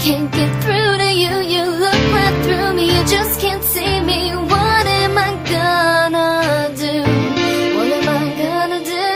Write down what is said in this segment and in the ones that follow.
can't get through to you. You look right through me. You just can't see me. What am I gonna do? What am I gonna do?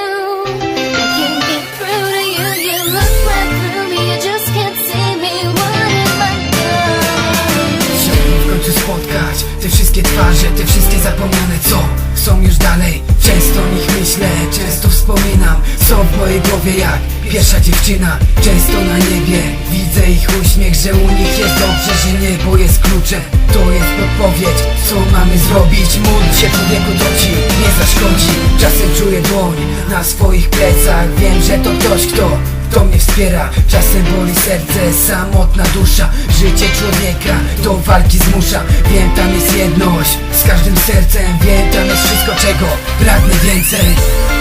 I can't get through to you. You look right through me. You just can't see me. What am I gonna do? W końcu spotkać te wszystkie twarze, te wszystkie zapomniane co są już dalej Często o nich myślę, często wspominam Są w mojej głowie jak pierwsza dziewczyna Często na niebie. Widzę ich uśmiech Że u nich jest dobrze, że niebo jest kluczem To jest podpowiedź, co mamy zrobić. Módl się człowieku, to ci nie zaszkodzi. Czasem czuję dłoń na swoich plecach. Wiem, że to ktoś, kto to mnie wspiera, czasem boli serce, samotna dusza. Życie człowieka do walki zmusza. Wiem, tam jest jedność z każdym sercem. Wiem, tam jest wszystko, czego pragnę więcej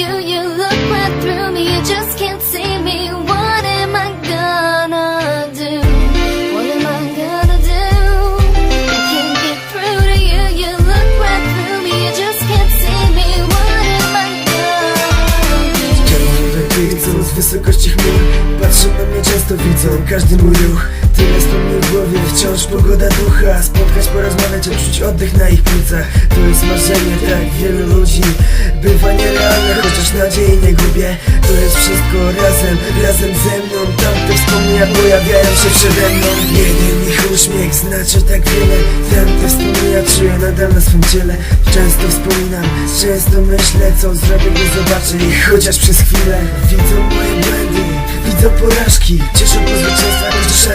you. You look right through me. You just can't see me. What am I gonna do? What am I gonna do? I can't get through to you. You look right through me. You just can't see me. What am I gonna do? Czerwone co z wysokości chmur Patrzą na mnie często, widzą każdy mój ruch Tyle wspomnień w głowie, wciąż pogoda ducha. Spotkać, porozmawiać, odczuć oddech na ich płucach To jest marzenie, tak wielu ludzi Bywa nierealne, chociaż nadziei nie gubię. To jest wszystko razem, razem ze mną. Tamte wspomnienia pojawiają się przede mną. Jeden ich uśmiech znaczy tak wiele. Tamte wspomnienia czuję nadal na swym ciele. Często wspominam, często myślę Co zrobię, gdy zobaczę ich chociaż przez chwilę. Widzą moje błędy, widzą porażki Cieszą po zwycięstwach, ugięciach